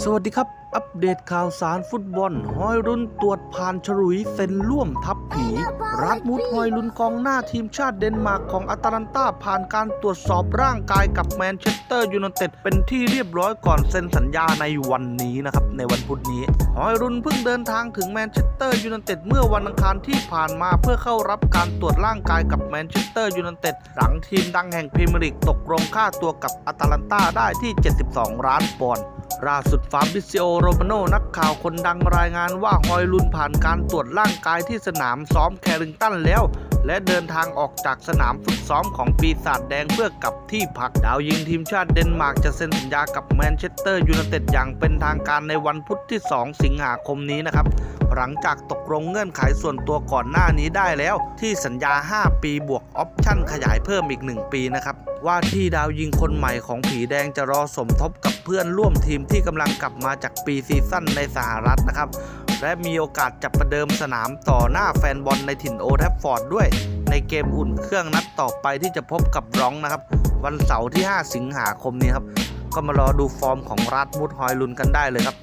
สวัสดีครับ อัปเดตข่าวสารฟุตบอลฮอยรุนตรวจผ่านฉลุยเซ็นร่วมทัพผี รัดมุดฮอยลุนกองหน้าทีมชาติเดนมาร์กของอาตาลันตาผ่านการตรวจสอบร่างกายกับแมนเชสเตอร์ยูไนเต็ดเป็นที่เรียบร้อยก่อนเซ็นสัญญาในวันนี้นะครับ ในวันพุธนี้ฮอยรุนเพิ่งเดินทางถึงแมนเชสเตอร์ยูไนเต็ดเมื่อวันอังคารที่ผ่านมาเพื่อเข้ารับการตรวจร่างกายกับแมนเชสเตอร์ยูไนเต็ดหลังทีมดังแห่งพรีเมียร์ลีกตกลงค่าตัวกับอาตาลันตาได้ที่ 72 ล้านปอนด์ ล่าสุดฟาบิซิโอโรมาโนนักข่าวคนดังรายงานว่าฮอยลุนผ่านการตรวจร่างกายที่สนามซ้อมแคริงตันแล้ว และเดินทางออกจากสนามฝึกซ้อมของปีศาจแดงเพื่อกลับที่พักดาวยิงทีมชาติเดนมาร์กจะเซ็นสัญญากับแมนเชสเตอร์ยูไนเต็ดอย่างเป็นทางการในวันพุธที่ 2 สิงหาคมนี้นะครับ หลังจากตกลงเงื่อนไขส่วนตัวก่อนหน้านี้ได้แล้ว ที่สัญญา 5 ปีบวกออปชั่นขยายเพิ่มอีก 1 ปีนะครับว่าที่ดาวยิงคนใหม่ของผีแดงจะรอสมทบกับเพื่อนร่วมทีมที่กำลังกลับมาจากปีซีซั่นในสหรัฐนะครับและมีโอกาสจับประเดิมสนามต่อหน้าแฟนบอลในถิ่นโอแทฟฟอร์ดด้วย ในเกมอุ่นเครื่องนัดต่อไปที่จะพบกับร้องนะครับ วันเสาร์ที่ 5 สิงหาคมนี้ครับ ก็มารอดูฟอร์มของรัดมุดฮอยลุนกันได้เลยครับ